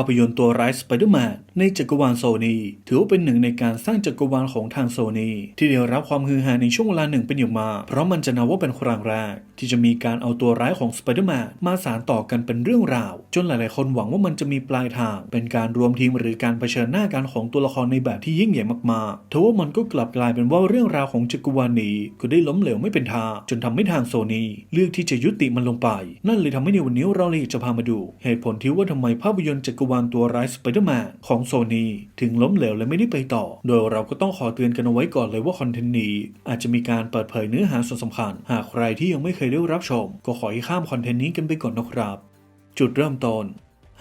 าพยนตร์ตัวร้ายสไปเดอร์แมนในจักรวาลโซนีถือว่าเป็นหนึ่งในการสร้างจักรวาลของทางโซนีที่ได้รับความฮือฮาในช่วงเวลาหนึ่งเป็นอย่างมากเพราะมันจะนับว่าเป็นครั้งแรกที่จะมีการเอาตัวร้ายของสไปเดอร์แมนมาสานต่อกันเป็นเรื่องราว จนหลาย ๆ คนหวังว่ามันจะมีปลายทาง เป็นการรวมทีมหรือการเผชิญหน้ากันของตัวละครในแบบที่ยิ่งใหญ่มากๆทว่ามันก็กลับกลายเป็นว่าเรื่องราวของจักรวาลนี้ก็ได้ล้มเหลวไม่เป็นท่าจนทำให้ทางโซนีเลือกที่จะยุติมันลงไป นั่นเลยทำให้ในวันนี้เราเลยจะพามาดู เหตุผลที่ว่าทำไมภาพยนตร์จักรวานตัวร้ายสไปเดอร์แมนของโซนีถึงล้มเหลวและไม่ได้ไปต่อ โดยเราก็ต้องขอเตือนกันเอาไว้ก่อนเลยว่าคอนเทนต์นี้ อาจจะมีการเปิดเผยเนื้อหาส่วนสำคัญ หากใครที่ยังไม่เคยได้รับชม ก็ขอให้ข้ามคอนเทนต์นี้กันไปก่อนนะครับ จุดเริ่มต้น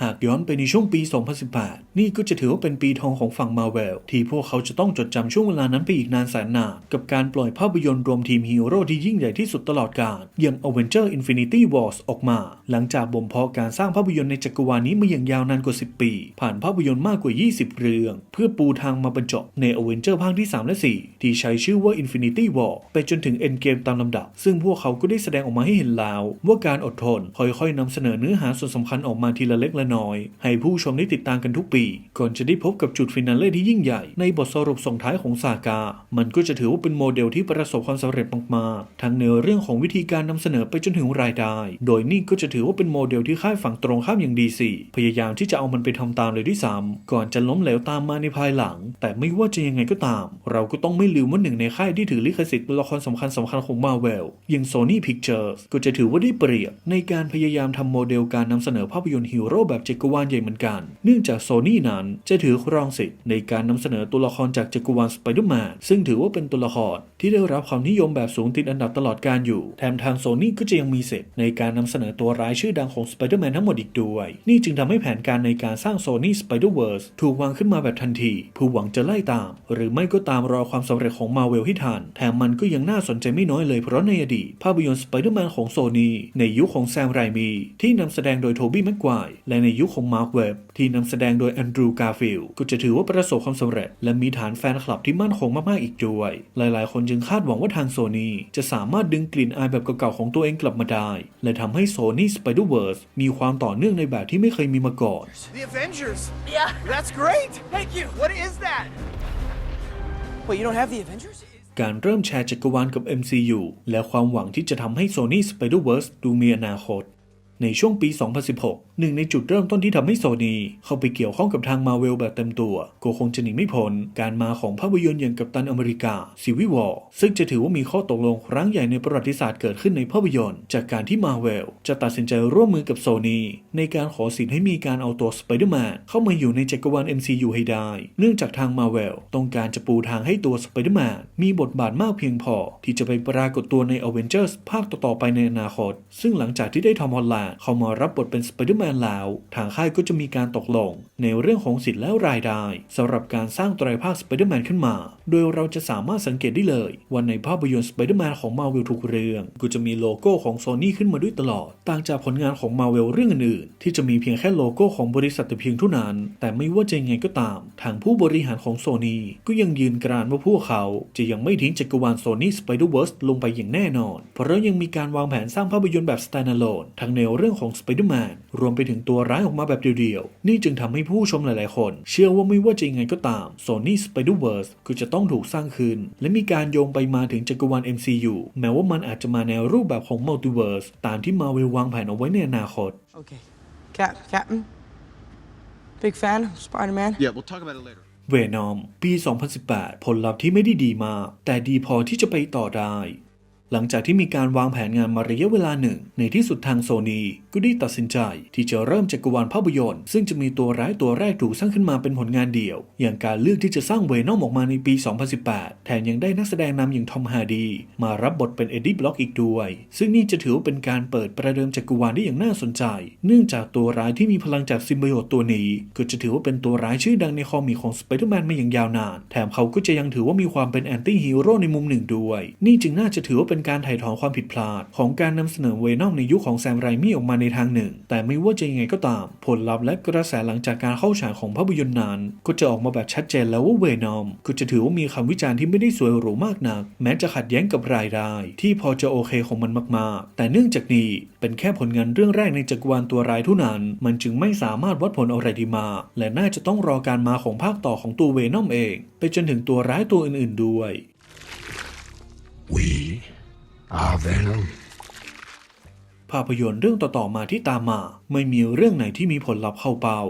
หากย้อนไปในช่วงปี 2018 นี่ก็จะถือว่าเป็นปีทองของฝั่งมาเวลที่พวกเขาจะต้องจดจำช่วงเวลานั้นไปอีกนานแสนนานกับการปล่อยภาพยนตร์รวมทีมฮีโร่ที่ยิ่งใหญ่ที่สุดตลอดกาลอย่าง Avenger Infinity Wars ออกมา หลังจากบ่มเพาะการสร้างภาพยนตร์ในจักรวาลนี้มาอย่างยาวนานกว่า 10 ปี ผ่านภาพยนตร์มากกว่า 20 เรื่อง เพื่อปูทางมาบรรจบใน Avenger ภาคที่ 3 และ 4 ที่ใช้ชื่อว่า Infinity War ไปจนถึง Endgame ตามลำดับ ซึ่งพวกเขาก็ได้แสดงออกมาให้เห็นแล้ว ว่าการอดทนค่อยๆนำเสนอเนื้อหาส่วนสำคัญออกมาทีละเล็กละน้อย ให้ผู้ชมได้ติดตามกันทุกปี ก่อนจะได้พบกับจุดฟินาเล่ที่ยิ่งใหญ่ในบทสรุปส่งท้ายของซากา มันก็จะถือว่าเป็นโมเดลที่ประสบความสำเร็จมากๆทั้งในเรื่องของวิธีการนำเสนอไปจนถึงรายได้ โดยนี่ก็จะถือว่าเป็นโมเดลที่ค่ายฝั่งตรงข้ามอย่างดีซีพยายามที่จะเอามันไปทำตามเลยด้วยซ้ำก่อนจะล้มเหลวตามมาในภายหลัง แต่ไม่ว่าจะยังไงก็ตาม เราก็ต้องไม่ลืมว่าหนึ่งในค่ายที่ถือลิขสิทธิ์ตัวละครสำคัญสำคัญของมาเวลอย่าง Sony Pictures ก็จะถือว่าได้เปรียบในการพยายามทำโมเดลการนำเสนอภาพยนตร์ฮีโร่แบบจักรวาลใหญ่เหมือนกัน เนื่องจากโซนี่นั้นจะถือครองสิทธิ์ในการนำเสนอตัวละครจากจักรวาลสไปเดอร์แมนซึ่งถือว่าเป็นตัวละครที่ได้รับความนิยมแบบสูงติดอันดับตลอดการอยู่ แถมทางโซนี่ก็จะยังมีสิทธิ์ในการนำเสนอตัวร้ายชื่อดังของสไปเดอร์แมนทั้งหมดอีกด้วย นี่จึงทำให้แผนการในการสร้างโซนี่สไปเดอร์เวิร์สถูกวางขึ้นมาแบบทันทีผู้หวังจะไล่ตาม หรือไม่ก็ตามรอความสำเร็จของมาเวลให้ทันแถมมันก็ยังน่าสนใจไม่น้อยเลยเพราะในอดีตภาพยนตร์สไปเดอร์แมนของโซนี่ในยุคของแซมไรมีที่นำแสดงโดยโทบี้แม็กไกวร์และในยุคของมาร์คเว็บที่นำแสดงโดยแอนดรูว์กาฟิลก็จะถือว่าประสบความสำเร็จ และมีฐานแฟนคลับที่มั่นคงมากๆอีกด้วย หลายๆ คนจึงคาดหวังว่าทางโซนี่จะสามารถดึงกลิ่นอายแบบเก่าๆของตัวเองกลับมาได้ และทำให้โซนี่สไปเดอร์เวิร์สมีความต่อเนื่องในแบบที่ไม่เคยมีมาก่อน The Avengers! Yeah. That's great! Thank you. What is that? Wait, you don't have the Avengers? การเริ่มแชร์จักรวาลกับ MCU และความหวังที่จะทำให้ Sony Spider-Verse ดูมีอนาคต ในช่วงปี 2016 หนึ่งในจุดเริ่มต้นที่ทำให้โซนีเข้าไปเกี่ยวข้องกับทางมาเวลแบบเต็มตัว ก็คงจะหนีไม่พ้นการมาของภาพยนตร์อย่างกัปตันอเมริกาซีวิวอร์ซึ่งจะถือว่ามีข้อตกลงครั้งใหญ่ในประวัติศาสตร์เกิดขึ้นในภาพยนตร์ จากการที่มาเวลจะตัดสินใจร่วมมือกับโซนีในการขอสิทธิ์ให้มีการเอาตัวสไปเดอร์แมนเข้ามาอยู่ในจักรวาล MCU ให้ได้ เนื่องจากทางมาเวลต้องการจะปูทางให้ตัวสไปเดอร์แมนมีบทบาทมากเพียงพอ ที่จะไปปรากฏตัวใน Avengers ภาคต่อๆไปในอนาคต ซึ่งหลังจากที่ได้ทอมฮอลแลนเข้ามารับบทเป็นสไปเดอร์แมนแล้ว ทางค่ายก็จะมีการตกลง ในเรื่องของสิทธิ์และรายได้สำหรับการสร้างไตรภาคสไปเดอร์แมนขึ้นมา โดยเราจะสามารถสังเกตได้เลย ว่าในภาพยนตร์สไปเดอร์แมนของมาเวลทุกเรื่อง ก็จะมีโลโก้ของโซนี่ขึ้นมาด้วยตลอด ต่างจากผลงานของมาเวลเรื่องอื่นๆที่จะมีเพียงแค่โลโก้ของบริษัทแต่เพียงเท่านั้น แต่ไม่ว่าจะยังไงก็ตาม ทางผู้บริหารของโซนี่ก็ยังยืนกรานว่าพวกเขาจะยังไม่ทิ้งจักรวาลโซนี่สไปเดอร์เวิร์สลงไปอย่างแน่นอน เพราะยังมีการวางแผนสร้างภาพยนตร์แบบ standalone ทั้งในเรื่องของสไปเดอร์แมนรวมไปถึงตัวร้ายออกมาแบบเดียวๆ นี่จึงทำให้ผู้ชมหลายๆคน เชื่อว่าไม่ว่าจะยังไงก็ตาม Sony Spider-Verse ก็จะต้องถูกสร้างขึ้น และมีการโยงไปมาถึงจักรวาล MCU แม้ว่ามันอาจจะมาในรูปแบบของ Multiverse ตามที่มาเวลวางแผนเอาไว้ในอนาคต Okay. Cap, Captain? Big fan of Spider Man? Yeah, we'll talk about it later. เวนอมปี 2018 ผลลัพธ์ที่ไม่ได้ดีมาก แต่ดีพอที่จะไปต่อได้ หลังจากที่มีการวางแผนงานมาระยะเวลาหนึ่ง ในที่สุดทางโซนีก็ได้ตัดสินใจ ที่จะเริ่มจักรวาลภาพยนตร์ ซึ่งจะมีตัวร้ายตัวแรกถูกสร้างขึ้นมาเป็นผลงานเดี่ยว อย่างการเลือกที่จะสร้างเวนอมออกมาในปี 2018 แถมยังได้นักแสดงนำอย่างทอมฮาร์ดี มารับบทเป็นเอ็ดดี้บล็อกอีกด้วย ซึ่งนี่จะถือว่าเป็นการเปิดประเดิมจักรวาลได้อย่างน่าสนใจ เนื่องจากตัวร้ายที่มีพลังจากซิมไบโอตตัวนี้ ก็จะถือว่าเป็นตัวร้ายชื่อดังในคอมิกของสไปเดอร์แมนมาอย่างยาวนาน แถมเขาก็จะยังถือว่ามีความเป็นแอนตี้ฮีโร่ในมุมหนึ่งด้วย นี่จึงน่าจะถือว่าเป็นเป็นการถ่ายถอนความผิดพลาด ของการนำเสนอเวนอมในยุคของแซมไรมี่ออกมาในทางหนึ่ง แต่ไม่ว่าจะยังไงก็ตาม ผลลัพธ์และกระแสหลังจากการเข้าฉายของภาพยนตร์นั้นก็จะออกมาแบบชัดเจนแล้วว่าเวนอมก็จะถือว่ามีคำวิจารณ์ที่ไม่ได้สวยหรูมากนัก แม้จะขัดแย้งกับรายได้ ที่พอจะโอเคของมันมากๆ แต่เนื่องจากนี้เป็นแค่ผลงานเรื่องแรกในจักรวาลตัวร้ายเท่านั้น มันจึงไม่สามารถวัดผลอะไรได้มากและน่าจะต้องรอการมาของภาคต่อของตัวเวนอมเอง ไปจนถึงตัวร้ายตัวอื่น ๆด้วย We are Venom. ภาพยนตร์เรื่องต่อๆมาที่ตามมา ไม่มีเรื่องไหนที่มีผลลัพธ์เข้าเป้า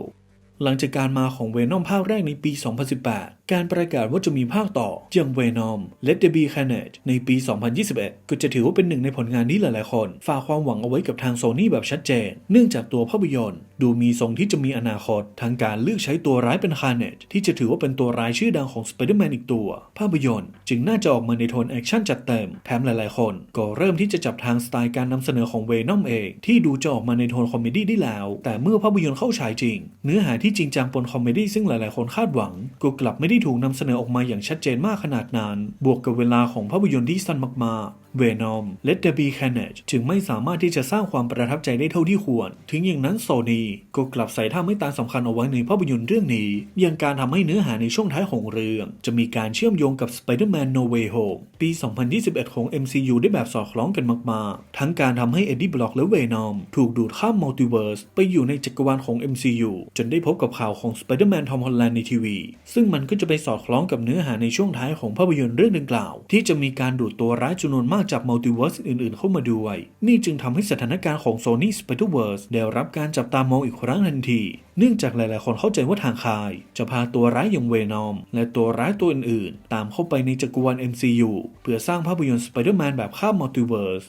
หลังจากการมาของเวนอมภาคแรกในปี 2018 การประกาศว่าจะมีภาคต่ออย่างเวนอม Let There Be Carnage ในปี 2021 ก็จะถือว่าเป็นหนึ่งในผลงานที่หลายๆ คน ฝากความหวังเอาไว้กับทางโซนี่แบบชัดเจน เนื่องจากตัวภาพยนตร์ ดูมีทรงที่จะมีอนาคตทั้งการเลือกใช้ตัวร้ายเป็น Carnage ที่จะถือว่าเป็นตัวร้ายชื่อดังของ Spider-Man อีกตัว ภาพยนตร์จึงน่าจะออกมาในโทนแอคชั่นจัดเต็ม แถมหลายๆ คน ก็เริ่มที่จะจับทางสไตล์การนำเสนอของเวนอมเองที่ดูจะออกมาในโทนคอมเมดี้ได้แล้ว แต่เมื่อภาพยนตร์เข้าฉายจริง เนื้อหาที่จริงจังปนคอมเมดี้ซึ่งหลาย ๆ คนคาดหวังก็กลับไม่ได้ถูกนำเสนอออกมาอย่างชัดเจนมากขนาดนั้น บวกกับเวลาของภาพยนตร์ที่สั้นมากๆ เวนอม Let There Be Carnage จึงไม่สามารถที่จะสร้างความประทับใจได้เท่าที่ควร ถึงอย่างนั้นโซนีก็กลับใส่ท่าไม่ตาสำคัญเอาไว้ในภาพยนตร์เรื่องนี้ อย่างการทำให้เนื้อหาในช่วงท้ายของเรื่อง จะมีการเชื่อมโยงกับ Spider-Man No Way Home ปี 2021 ของ MCU ได้แบบสอดคล้องกันมาก ๆ ทั้งการทำให้เอ็ดดี้บล็อกและเวนอมถูกดูดข้ามมัลติเวิร์สไปอยู่ในจักรวาลของ MCU จนได้พบกับข่าวของ Spider-Man Tom Holland ในทีวี ซึ่งมันก็จะไปสอดคล้องกับเนื้อหาในช่วงท้ายของภาพยนตร์เรื่องดังกล่าว ที่จะมีการดูดตัวร้ายจำนวนมากจากมัลติเวิร์สอื่นๆเข้ามาด้วย นี่จึงทำให้สถานการณ์ของ Sony Spider-Verse ได้รับการจับตามองอีกครั้งทันที เนื่องจากหลายๆคนเข้าใจว่าทางคาย จะพาตัวร้ายอย่างเวนอม และตัวร้ายตัวอื่นๆ ตามเข้าไปในจักรวาล MCU เพื่อสร้างภาพยนตร์ Spider-Man แบบข้ามมัลติเวิร์ส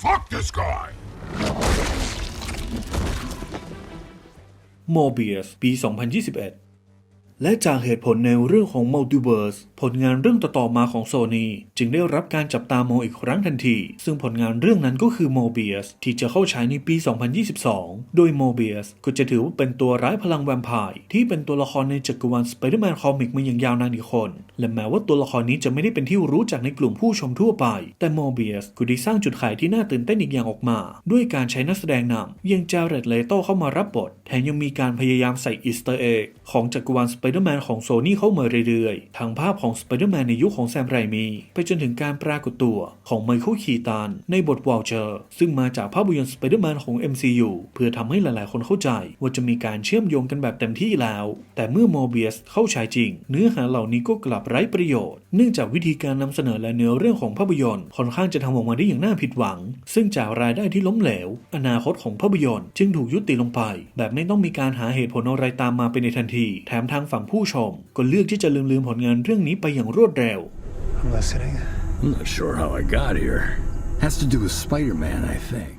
Fuck this guy. Morbius ปี 2021 และจากเหตุผลในเรื่องของ Multiverse ผลงานเรื่องต่อๆมาของ Sony จึงได้รับการจับตามองอีกครั้งทันที ซึ่งผลงานเรื่องนั้นก็คือ Morbius ที่จะเข้าฉายในปี 2022 โดย Morbius ก็จะถือว่าเป็นตัวร้ายพลังแวมไพร์ที่เป็นตัวละครในจักรวาล Spider-Man คอมิกมาอย่างยาวนานอีกคน และแม้ว่าตัวละครนี้จะไม่ได้เป็นที่รู้จักในกลุ่มผู้ชมทั่วไป แต่ Morbius ก็ได้สร้างจุดขายที่น่าตื่นเต้นอีกอย่างออกมา ด้วยการใช้นักแสดงนำย่าง Jared Leto เข้ามารับบท แถมยังมีการพยายามใส่อีสเตอร์เอ็กของจักรวาล Spider-Man ของ Sony เข้ามาเรื่อยๆทั้งภาพของสไปเดอร์แมนในยุคของแซมไรมี ไปจนถึงการปรากฏตัวของไมเคิลคีตันในบทวอลเชอร์ ซึ่งมาจากภาพยนตร์ Spider-Man ของ MCU เพื่อทำให้หลายๆ คนเข้าใจ ว่าจะมีการเชื่อมโยงกันแบบเต็มที่แล้ว แต่เมื่อโมเบียสเข้าฉายจริง เนื้อหาเหล่านี้ก็กลับไร้ประโยชน์ เนื่องจากวิธีการนำเสนอและเนื้อเรื่องของภาพยนตร์ค่อนข้างจะทำออกมาได้อย่างน่าผิดหวัง ซึ่งจากรายได้ที่ล้มเหลว อนาคตของภาพยนตร์จึงถูกยุติลงไป แบบไม่ต้องมีการหาเหตุผลอะไรตามมาเป็นในทันที แถมทางฝั่งผู้ชม ก็เลือกที่จะลืมๆผลงานเรื่องนี้ไปอย่างรวดเร็ว I'm listening. I'm not sure how I got here. Has to do with Spider Man, I think.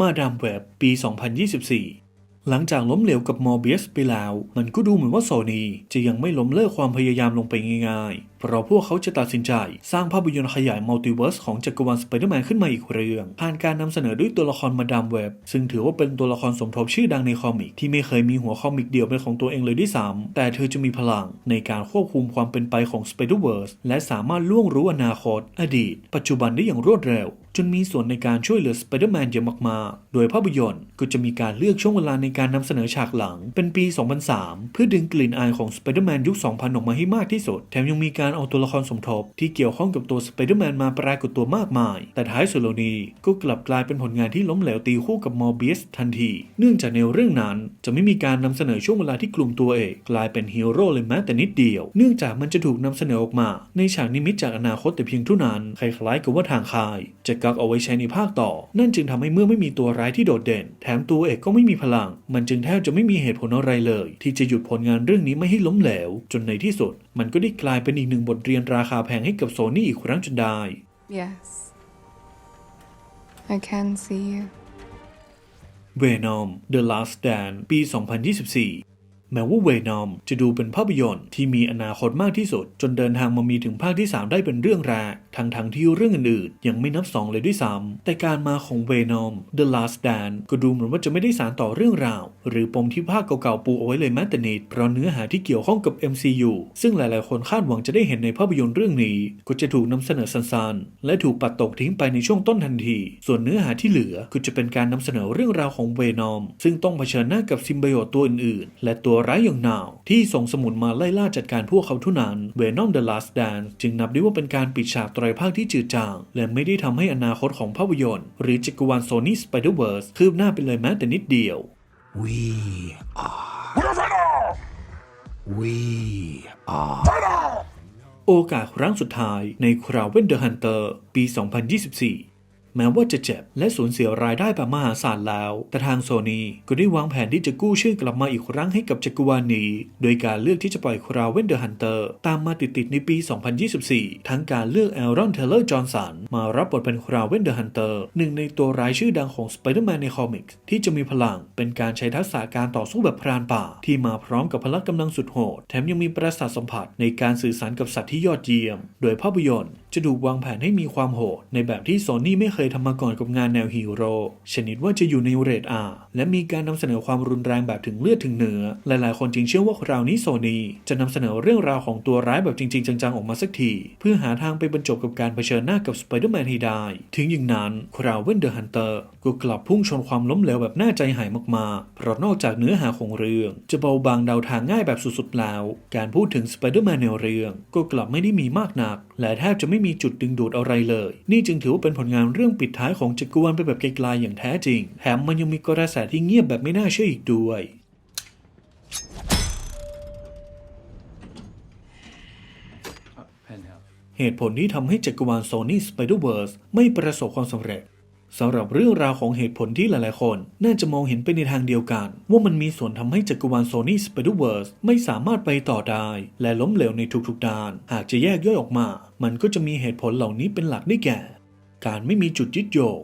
มาดามเว็บปี 2024หลังจากล้มเหลวกับมอร์เบียสไปแล้ว มันก็ดูเหมือนว่าโซนีจะยังไม่ล้มเลิกความพยายามลงไปง่ายๆ เพราะพวกเขาจะตัดสินใจ สร้างภาพยนตร์ขยายมัลติเวิร์สของจักรวาลสไปเดอร์แมนขึ้นมาอีกเรื่องผ่านการนำเสนอด้วยตัวละครมาดามเว็บ ซึ่งถือว่าเป็นตัวละครสมทบชื่อดังในคอมิกที่ไม่เคยมีหัวคอมิกเดียวเป็นของตัวเองเลยด้วยซ้ำแต่เธอจะมีพลังในการควบคุมความเป็นไปของสไปเดอร์เวิร์สและสามารถล่วงรู้อนาคต อดีต ปัจจุบันได้อย่างรวดเร็ว จนมีส่วนในการช่วยเหลือสไปเดอร์แมนเยอะมากๆ โดยภาพยนตร์ก็จะมีการเลือกช่วงเวลาในการนำเสนอฉากหลังเป็นปี 2003 เพื่อดึงกลิ่นอายของสไปเดอร์แมนยุค 2000 ออกมาให้มากที่สุด แถมยังมีการเอาตัวละครสมทบ ที่เกี่ยวข้องกับตัวสไปเดอร์แมนมาปรากฏตัวมากมาย แต่ท้ายสุดแล้วนี้ก็กลับกลายเป็นผลงานที่ล้มเหลวตีคู่กับมอร์เบียสทันที เนื่องจากในเรื่องนั้นจะไม่มีการนำเสนอช่วงเวลาที่กลุ่มตัวเอกกลายเป็นฮีโร่เลยแม้แต่นิดเดียว เนื่องจากมันจะถูกนำเสนอออกมา ในฉากนิมิตจากอนาคตแต่เพียงเท่านั้นคล้ายๆกับว่าทางคายจะกักเอาไว้ใช้ในภาคต่อ นั่นจึงทำให้เมื่อไม่มีตัวร้ายที่โดดเด่น แถมตัวเอกก็ไม่มีพลัง มันจึงแทบจะไม่มีเหตุผลอะไรเลย ที่จะหยุดผลงานเรื่องนี้ไม่ให้ล้มเหลว จนในที่สุด มันก็ได้กลายเป็นอีกหนึ่งบทเรียนราคาแพงให้กับโซนี่อีกครั้งจนได้ Yes. I can see you. Venom The Last Stand ปี 2024 แม้ว่าเวนอมจะดูเป็นภาพยนตร์ที่มีอนาคตมากที่สุด จนเดินทางมามีถึงภาคที่ 3 ได้เป็นเรื่องแรกทั้งทั้งที่เรื่องอื่นๆ ยังไม่นับ 2 เลยด้วยซ้ำแต่การมาของเวนอม The Last Stand ก็ดูเหมือนว่าจะไม่ได้สารต่อเรื่องราว หรือปมที่ภาคเก่าๆปูเอาไว้เลยแม้แต่นิดเพราะเนื้อหาที่เกี่ยวข้องกับ MCU ซึ่งหลายๆ คนคาดหวังจะได้เห็นในภาพยนตร์เรื่องนี้ ก็จะถูกนำเสนอสั้นๆ และถูกปัดตกทิ้งไปในช่วงต้นทันที ส่วนเนื้อหาที่เหลือก็จะเป็นการนำเสนอเรื่องราวของเวนอม ซึ่งต้องเผชิญหน้ากับซิมไบโอตตัวอื่นๆ และตัวร้ายอย่างนาว ที่ส่งสมุนมาไล่ล่าจัดการพวกเขาเท่านั้นเวนอม The Last Dance จึงนับได้ว่าเป็นการปิดฉากไตรภาคที่จืดจาง และไม่ได้ทำให้อนาคตของภาพยนตร์ หรือจักรวาล Sony Spider-Verse คืบหน้าไปเลยแม้แต่นิดเดียว We are. We are. โอกาสครั้งสุดท้ายในคราเวนเดอร์ฮันเตอร์ปี 2024 แม้ว่าจะเจ็บ และสูญเสียรายได้แบบมหาศาลแล้ว แต่ทางโซนีก็ได้วางแผนที่จะกู้ชื่อกลับมาอีกครั้งให้กับจักรวาลนี้ โดยการเลือกที่จะปล่อยคราเวนเดอร์ฮันเตอร์ตามมาติดๆในปี 2024 ทั้งการเลือกแอลรอนเทเลอร์จอห์นสันมารับบทเป็นคราเวนเดอร์ฮันเตอร์หนึ่งในตัวร้ายชื่อดังของสไปเดอร์แมนในคอมิกส์ที่จะมีพลังเป็นการใช้ทักษะการต่อสู้แบบพรานป่า ที่มาพร้อมกับพละกำลังสุดโหด แถมยังมีประสาทสัมผัสในการสื่อสารกับสัตว์ที่ยอดเยี่ยม โดยภาพยนตร์ จะถูกวางแผนให้มีความโหด ในแบบที่โซนี่ไม่เคยทำมาก่อนกับงานแนวฮีโร่ชนิดว่าจะอยู่ในเรทอาและมีการนำเสนอความรุนแรงแบบถึงเลือดถึงเนื้อ หลายๆ คนจึงเชื่อว่าคราวนี้โซนี่จะนำเสนอเรื่องราวของตัวร้ายแบบจริง ๆ จัง ๆ ออกมาสักที เพื่อหาทางไปบรรจบกับการเผชิญหน้ากับสไปเดอร์แมนให้ได้ ถึงอย่างนั้นคราวเวนเดอร์ฮันเตอร์ ก็กลับพุ่งชนความล้มเหลวแบบน่าใจหายมากๆ เพราะนอกจากเนื้อหาของเรื่อง จะเบาบางเดาทางง่ายแบบสุดๆแล้ว การพูดถึงสไปเดอร์แมนในเรื่อง ก็กลับไม่ได้มีมากนัก และแทบจะไม่มีจุดดึงดูดอะไรเลย นี่จึงถือว่าเป็นผลงานเรื่องปิดท้ายของจักรวาลไปแบบไกลๆอย่างแท้จริง แถมมันยังมีกระแสที่เงียบแบบไม่น่าเชื่ออีกด้วยเหตุผลที่ทำให้จักรวาล Sony Spider-Verse ไม่ประสบความสำเร็จ สำหรับเรื่องราวของเหตุผลที่หลายๆ คน น่าจะมองเห็นไปในทางเดียวกัน ว่ามันมีส่วนทำให้จักรวาล Sony Spider-Verse ไม่สามารถไปต่อได้ และล้มเหลวในทุกๆด้าน หากจะแยกย่อยออกมา มันก็จะมีเหตุผลเหล่านี้เป็นหลักได้แก่ การไม่มีจุดยึดโยง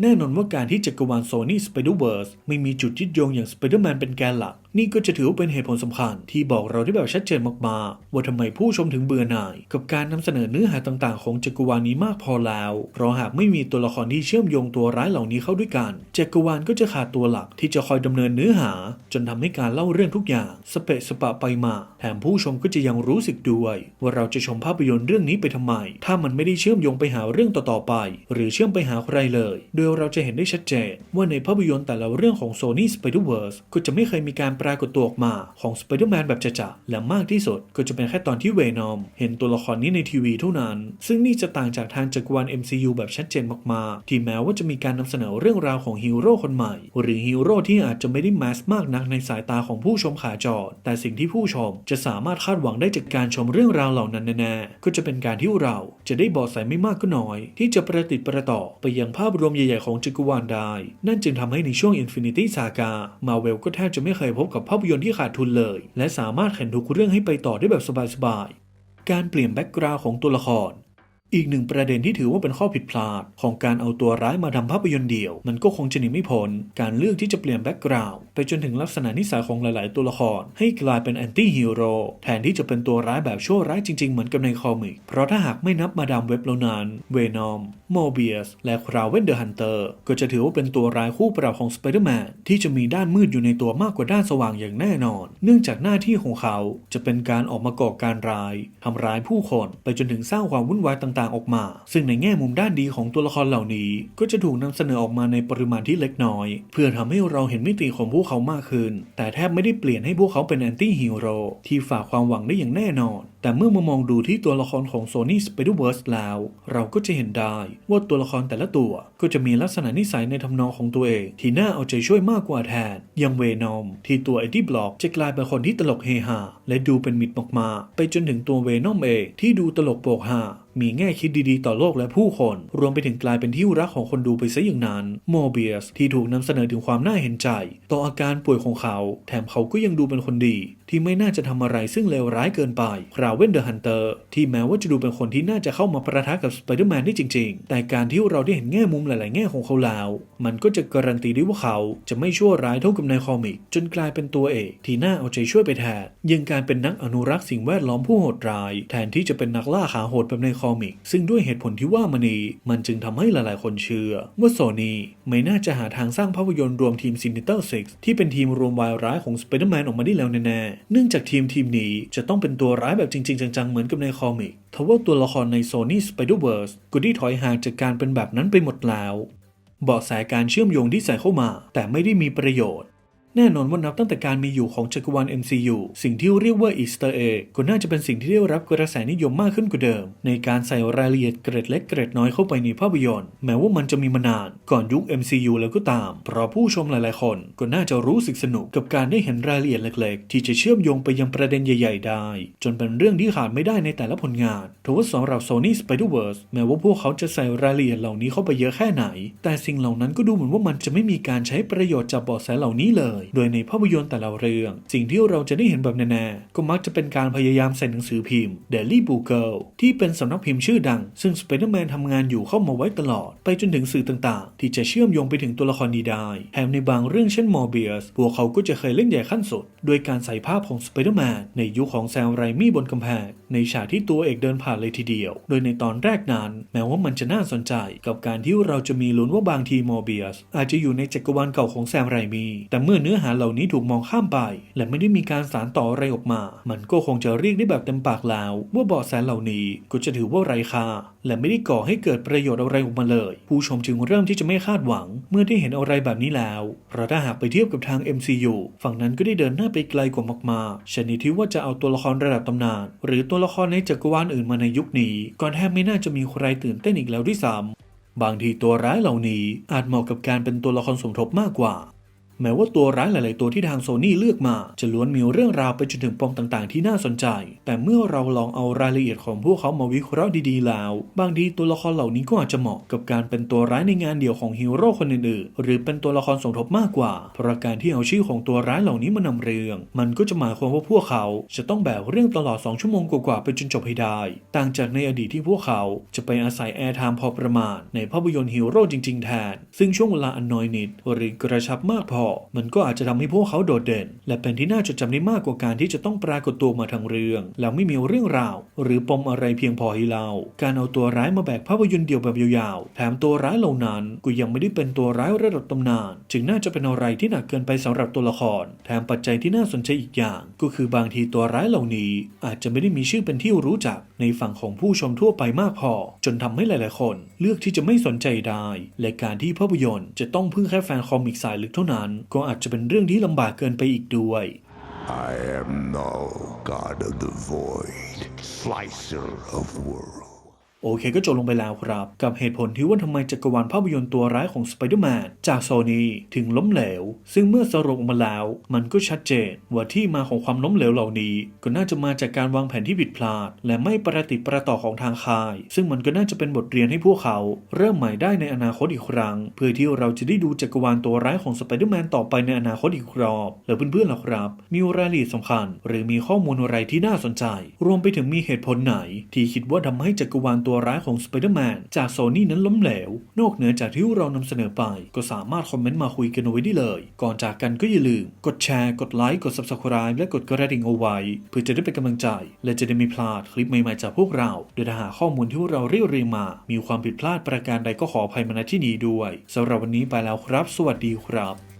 แน่นอนว่าการที่จักรวาล Sony Spider-Verse ไม่มีจุดยึดโยงอย่างสไปเดอร์แมนเป็นแกนหลัก นี่ก็จะถือว่าเป็นเหตุผลสำคัญที่บอกเราได้แบบชัดเจนมากๆ ว่าทำไมผู้ชมถึงเบื่อหน่าย กับการนำเสนอเนื้อหาต่างๆ ของจักรวาลนี้มากพอแล้ว เพราะหากไม่มีตัวละครที่เชื่อมโยงตัวร้ายเหล่านี้เข้าด้วยกันจักรวาลก็จะขาดตัวหลักที่จะคอยดำเนินเนื้อหา จนทำให้การเล่าเรื่องทุกอย่างสเปะสปะไปมา แถมผู้ชมก็จะยังรู้สึกด้วย ว่าเราจะชมภาพยนตร์เรื่องนี้ไปทำไม ถ้ามันไม่ได้เชื่อมโยงไปหาเรื่องต่อๆไป หรือเชื่อมไปหาใครเลย โดยเราจะเห็นได้ชัดเจนว่าในภาพยนตร์แต่ละเรื่องของ Sony Spider-Verse ก็จะไม่เคยมีการปรากฏตัวออกมาของ Spider-Man แบบจะๆและมากที่สุดก็จะเป็นแค่ตอนที่เวนอม เห็นตัวละครนี้ในทีวีเท่านั้น ซึ่งนี่จะต่างจากทางจักรวาล MCU แบบชัดเจนมากๆ ที่แม้ว่าจะมีการนำเสนอเรื่องราวของฮีโร่คนใหม่ หรือฮีโร่ที่อาจจะไม่ได้แมสมากนักในสายตาของผู้ชมขาจรแต่สิ่งที่ผู้ชมจะสามารถคาดหวังได้จากการชมเรื่องราวเหล่านั้นแน่ๆก็จะเป็นการที่เราจะได้เบาะแสไม่มากก็น้อย ที่จะประติดประต่อไปยังภาพรวมใหญ่ๆของจักรวาลได้ นั่นจึงทำให้ในช่วง Infinity Saga มาเวลก็แทบจะไม่เคยพบกับภาพยนตร์ที่ขาดทุนเลย และสามารถเข็นทุกเรื่องให้ไปต่อได้แบบสบายๆ การเปลี่ยนแบ็กกราวด์ของตัวละคร อีกหนึ่งประเด็นที่ถือว่าเป็นข้อผิดพลาด ของการเอาตัวร้ายมาทำภาพยนตร์เดี่ยว มันก็คงจะหนีไม่พ้นการเลือกที่จะเปลี่ยนแบ็กกราวด์ไปจนถึงลักษณะนิสัยของหลาย ๆ ตัวละคร ให้กลายเป็นแอนตี้ฮีโร่แทนที่จะเป็นตัวร้ายแบบชั่วร้ายจริง ๆ เหมือนกับในคอมิก เพราะถ้าหากไม่นับมาดามเว็บแล้วนั้นเวนอมโมเบียสและคราวเวนเดอร์ฮันเตอร์ก็จะถือว่าเป็นตัวร้ายคู่ปรับของสไปเดอร์แมนที่จะมีด้านมืดอยู่ในตัวมากกว่าด้านสว่างอย่างแน่นอน เนื่องจากหน้าที่ของเขาจะเป็นการออกมาก่อการร้ายทำร้ายผู้คนไปจนถึงสร้างความวุ่นวายต่างๆออกมา ซึ่งในแง่มุมด้านดีของตัวละครเหล่านี้ ก็จะถูกนำเสนอออกมาในปริมาณที่เล็กน้อย เพื่อทำให้เราเห็นมิติของพวกเขามากขึ้น แต่แทบไม่ได้เปลี่ยนให้พวกเขาเป็นแอนตี้ฮีโร่ที่ฝากความหวังได้อย่างแน่นอน แต่เมื่อมามองดูที่ตัวละครของ Sony Spider-Verse แล้ว เราก็จะเห็นได้ว่าตัวละครแต่ละตัวก็จะมีลักษณะนิสัยในทำนองของตัวเอง ที่น่าเอาใจช่วยมากกว่าแทนอย่างเวนอมที่ตัวเอ็ดดี้บล็อกจะกลายเป็นคนที่ตลกเฮฮาและดูเป็นมิตรมากๆไปจนถึงตัวเวนอมเองที่ดูตลกโปกฮา มีแง่คิดดีๆ ต่อโลกและผู้คน รวมไปถึงกลายเป็นที่รักของคนดูไปซะอย่างนั้นโมเบียสที่ถูกนำเสนอถึงความน่าเห็นใจ ต่ออาการป่วยของเขา แถมเขาก็ยังดูเป็นคนดี ที่ไม่น่าจะทำอะไรซึ่งเลวร้ายเกินไปราเวนเดอะฮันเตอร์ที่แม้ว่าจะดูเป็นคนที่น่าจะเข้ามาประทะกับสไปเดอร์แมนได้จริง ๆ แต่การที่เราได้เห็นแง่มุมหลาย ๆ แง่ของเขาแล้ว มันก็จะการันตีได้ว่าเขาจะไม่ชั่วร้ายเท่ากับในคอมิก จนกลายเป็นตัวเอกที่น่าเอาใจช่วยไปแทนยังการเป็นนักอนุรักษ์สิ่งแวดล้อมผู้โหดร้าย แทนที่จะเป็นนักล่าขาโหดแบบในคอมิก ซึ่งด้วยเหตุผลที่ว่ามานี้มันจึงทำให้หลาย ๆ คนเชื่อว่าโซนีไม่น่าจะหาทางสร้างภาพยนตร์รวมทีมซินิเตอร์6ที่เป็นทีมรวมวายร้ายของสไปเดอร์แมนออกมาได้แล้วแน่ ๆเนื่องจากทีมทีมนี้จะต้องเป็นตัวร้ายแบบจริง ๆ จังๆ เหมือนกับในคอมิกทว่าตัวละครใน Sony Spider-Verse ก็ได้ถอยห่างจากการเป็นแบบนั้นไปหมดแล้วเบาะแสการเชื่อมโยงที่ใส่เข้ามา แต่ไม่ได้มีประโยชน์ แน่นอนว่านับตั้งแต่การมีอยู่ของจักรวาล MCU สิ่งที่เรียกว่า Easter Egg ก็น่าจะเป็นสิ่งที่ได้รับกระแสนิยมมากขึ้นกว่าเดิม ในการใส่รายละเอียดเกร็ดเล็กเกร็ดน้อยเข้าไปในภาพยนตร์ แม้ว่ามันจะมีมานานก่อนยุค MCU แล้วก็ตาม เพราะผู้ชมหลายๆ คนก็น่าจะรู้สึกสนุกกับการได้เห็นรายละเอียดเล็ก ๆ ที่จะเชื่อมโยงไปยังประเด็นใหญ่ ๆ ได้ จนเป็นเรื่องที่ขาดไม่ได้ในแต่ละผลงานทว่าสำหรับ Sony Spider-Verse แม้ว่าพวกเขาจะใส่รายละเอียดเหล่านี้เข้าไปเยอะแค่ไหน แต่สิ่งเหล่านั้นก็ดูเหมือนว่ามันจะไม่มีการใช้ประโยชน์จากบาะแสเหล่านี้เลยโดยในภาพยนตร์แต่ละเรื่อง สิ่งที่เราจะได้เห็นแบบแน่ๆก็มักจะเป็นการพยายามใส่หนังสือพิมพ์ Daily Bugle ที่เป็นสำนักพิมพ์ชื่อดัง ซึ่ง Spider-Man ทำงานอยู่เข้ามาไว้ตลอด ไปจนถึงสื่อต่างๆ ที่จะเชื่อมโยงไปถึงตัวละครนี้ได้แถมในบางเรื่องเช่น Morbius พวกเขาก็จะเคยเล่นใหญ่ขั้นสุด โดยการใส่ภาพของ Spider-Man ในยุคของแซมไรมี่บนกำแพงในฉากที่ตัวเอกเดินผ่านเลยทีเดียว โดยในตอนแรกนั้น แม้ว่ามันจะน่าสนใจ กับการที่เราจะมีลุ้นว่าบางที Morbius อาจจะอยู่ในจักรวาลเก่าของแซมไรมี่แต่เมื่อเนื้อื้อหาเหล่านี้ถูกมองข้ามไป และไม่ได้มีการสารต่ออะไรออกมา มันก็คงจะเรียกได้แบบเต็มปากแล้วว่าเบาะแสเหล่านี้ก็จะถือว่าไร้ค่าและไม่ได้ก่อให้เกิดประโยชน์อะไรออกมาเลย ผู้ชมจึงเริ่มที่จะไม่คาดหวัง เมื่อได้เห็นอะไรแบบนี้แล้วเพราะถ้าหากไปเทียบกับทาง MCU ฝั่งนั้นก็ได้เดินหน้าไปไกลกว่ามากๆชนิดที่ว่าจะเอาตัวละครระดับตำนาน หรือตัวละครในจักรวาลอื่นมาในยุคนี้ก็แทบไม่น่าจะมีใครตื่นเต้นอีกแล้วด้วยซ้ำบางทีตัวร้ายเหล่านี้อาจเหมาะกับการเป็นตัวละครสมทบมากกว่า แม้ว่าตัวร้ายหลาย ๆ ตัวที่ทางโซนี่เลือกมา จะล้วนมีเรื่องราวไปจนถึงปมต่าง ๆ ที่น่าสนใจ แต่เมื่อเราลองเอารายละเอียดของพวกเขามาวิเคราะห์ดี ๆ แล้ว บางทีตัวละครเหล่านี้ก็อาจจะเหมาะกับการเป็นตัวร้ายในงานเดี่ยวของฮีโร่คนอื่น ๆ หรือเป็นตัวละครสมทบมากกว่า เพราะการที่เอาชื่อของตัวร้ายเหล่านี้มานำเรื่อง มันก็จะหมายความว่าพวกเขาจะต้องแบกเรื่องตลอด 2 ชั่วโมงกว่า ๆ ไปจนจบให้ได้ ต่างจากในอดีตที่พวกเขาจะไปอาศัยแอร์ไทม์พอประมาณ ในภาพยนตร์ฮีโร่จริง ๆ แทน ซึ่งช่วงเวลาอันน้อยนิดหรือกระชับมากพอมันก็อาจจะทำให้พวกเขาโดดเด่น และเป็นที่น่าจดจำได้มากกว่าการที่จะต้องปรากฏตัวมาทางเรื่อง แล้วไม่มีเรื่องราว หรือปมอะไรเพียงพอให้เล่าการเอาตัวร้ายมาแบกภาพยนตร์เดียวแบบยาวๆ แถมตัวร้ายเหล่านั้นก็ยังไม่ได้เป็นตัวร้ายระดับตำนาน จึงน่าจะเป็นอะไรที่หนักเกินไปสำหรับตัวละคร แถมปัจจัยที่น่าสนใจอีกอย่าง ก็คือบางทีตัวร้ายเหล่านี้ อาจจะไม่ได้มีชื่อเป็นที่รู้จัก ในฝั่งของผู้ชมทั่วไปมากพอ จนทำให้หลายๆ คนเลือกที่จะไม่สนใจได้ และการที่ภาพยนตร์จะต้องพึ่งแค่แฟนคอมิกสายลึกเท่านั้น ก็อาจจะเป็นเรื่องที่ลำบากเกินไปอีกด้วย I am now God of the Void, Slicer of Worlds. โอเคก็จบลงไปแล้วครับ กับเหตุผลที่ว่าทำไมจักรวาลภาพยนตร์ตัวร้ายของ Spider-Man จากโซนีถึงล้มเหลว ซึ่งเมื่อสรุปออกมาแล้ว มันก็ชัดเจนว่าที่มาของความล้มเหลวเหล่านี้ ก็น่าจะมาจากการวางแผนที่ผิดพลาด และไม่ประติดประต่อของทางค่าย ซึ่งมันก็น่าจะเป็นบทเรียนให้พวกเขา เริ่มใหม่ได้ในอนาคตอีกครั้ง เพื่อที่เราจะได้ดูจักรวาลตัวร้ายของ Spider-Man ต่อไปในอนาคตอีกรอบแล้วเพื่อนๆล่ะครับ มีรายละเอียดสำคัญ หรือมีข้อมูลอะไรที่น่าสนใจ รวมไปถึงมีเหตุผลไหน ที่คิดว่าทำให้จักรวาลตัววร้ายของ Spider-Man จากโซนี่นั้นล้มเหลว นอกเหนือจากที่เรานำเสนอไป ก็สามารถคอมเมนต์มาคุยกันเอาไว้ได้เลย ก่อนจากกันก็อย่าลืม กดแชร์ กดไลค์ กด Subscribe และกดกระดิ่งเอาไว้ เพื่อจะได้เป็นกำลังใจ และจะได้ไม่พลาดคลิปใหม่ๆจากพวกเรา โดยถ้าหาข้อมูลที่เราเรียบเรียงมา มีความผิดพลาดประการใดก็ขออภัยมาณที่นี้ด้วยสำหรับวันนี้ไปแล้วครับ สวัสดีครับ